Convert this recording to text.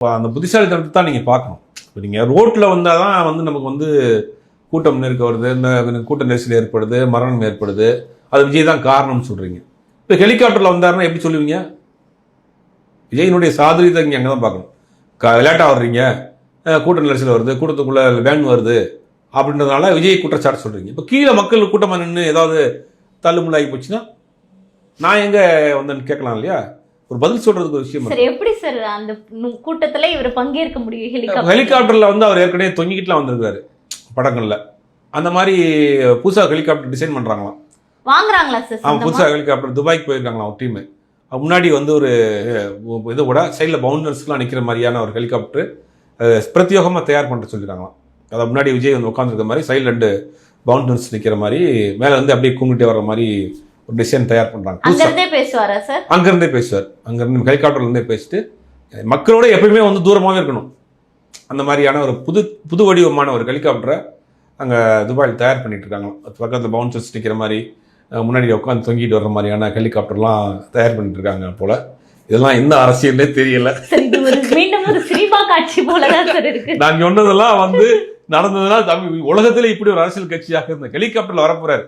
இப்போ அந்த புத்திசாலித்தனத்தை தான் நீங்கள் பார்க்கணும். இப்போ நீங்கள் ரோட்டில் வந்தால் தான் வந்து நமக்கு வந்து கூட்டம் நெருக்க வருது இந்த கூட்ட நெரிசல் ஏற்படுது மரணம் ஏற்படுது. அது விஜய் தான் காரணம்னு சொல்கிறீங்க இப்போ ஹெலிகாப்டரில் வந்தாருன்னா எப்படி சொல்லுவீங்க? விஜயினுடைய சாதுரியத்தை இங்கே அங்கே தான் பார்க்கணும். க விளையாட்டாக வர்றீங்க கூட்டம் கூட்ட நெரிசல் வருது கூட்டத்துக்குள்ளே வேன் வருது அப்படின்றதுனால விஜய் குற்றச்சாட்டு சொல்கிறீங்க இப்போ கீழே மக்கள் கூட்டமாக நின்று ஏதாவது தள்ளுமுள்ளாகி போச்சுன்னா நான் எங்கே வந்தேன்னு கேட்கலாம் இல்லையா? ஒரு பதில் சொல்கிறதுக்கு ஒரு விஷயம். சார் எப்படி சார் அந்த கூட்டத்துல இவர் பங்கேற்க முடியும்? ஹெலிகாப்டர் ஹெலிகாப்டர்ல வந்து அவர் ஏற்கனவே தொங்கிக்கிட்டுலாம் வந்திருக்காரு படங்கள்ல. அந்த மாதிரி புதுசா ஹெலிகாப்டர் டிசைன் பண்றாங்களாம். வாங்குறாங்களா சார்? அவன் சொந்தமா? புதுசா ஹெலிகாப்டர் துபாய்க்கு போயிருக்காங்களாம் ஒரு டீம். முன்னாடி வந்து ஒரு இது கூட சைடில் பவுண்டர்ஸ்லாம் நிற்கிற மாதிரியான ஒரு ஹெலிகாப்டர் பிரத்யேகமாக தயார் பண்ண சொல்லியிருக்காங்களாம் அதை முன்னாடி விஜய் வந்து உட்காந்துருக்க மாதிரி சைடில் ரெண்டு பவுண்டர்ஸ் நிற்கிற மாதிரி மேலே வந்து அப்படியே கும்பிட்டே வர்ற மாதிரி ஒரு டிசைன் தயார் பண்ணுறாங்க அங்க இருந்தே பேசுவாரா சார்? அங்கேருந்தே பேசுவார். அங்கேருந்து ஹெலிகாப்டர்ல இருந்தே பேசிட்டு மக்களோட எப்பயுமே வந்து தூரமாகவே இருக்கணும். அந்த மாதிரியான ஒரு புது புது வடிவமான ஒரு ஹெலிகாப்டரை அங்கே துபாயில் தயார் பண்ணிட்டு இருக்காங்க பக்கத்தில் பவுன்சர்ஸ் நிற்கிற மாதிரி முன்னாடி உட்காந்து தொங்கிட்டு வர்ற மாதிரியான ஹெலிகாப்டர்லாம் தயார் பண்ணிட்டு இருக்காங்க போல. இதெல்லாம் எந்த அரசியல்னே தெரியல. மீண்டும் ஒரு சினிமா காட்சி போலதான் சார் இருக்கு. நான் சொன்னதெல்லாம் வந்து நடந்ததுன்னா தமிழ் உலகத்துல இப்படி ஒரு அரசியல் கட்சியாக இருந்த ஹெலிகாப்டர்ல வரப்போறாரு.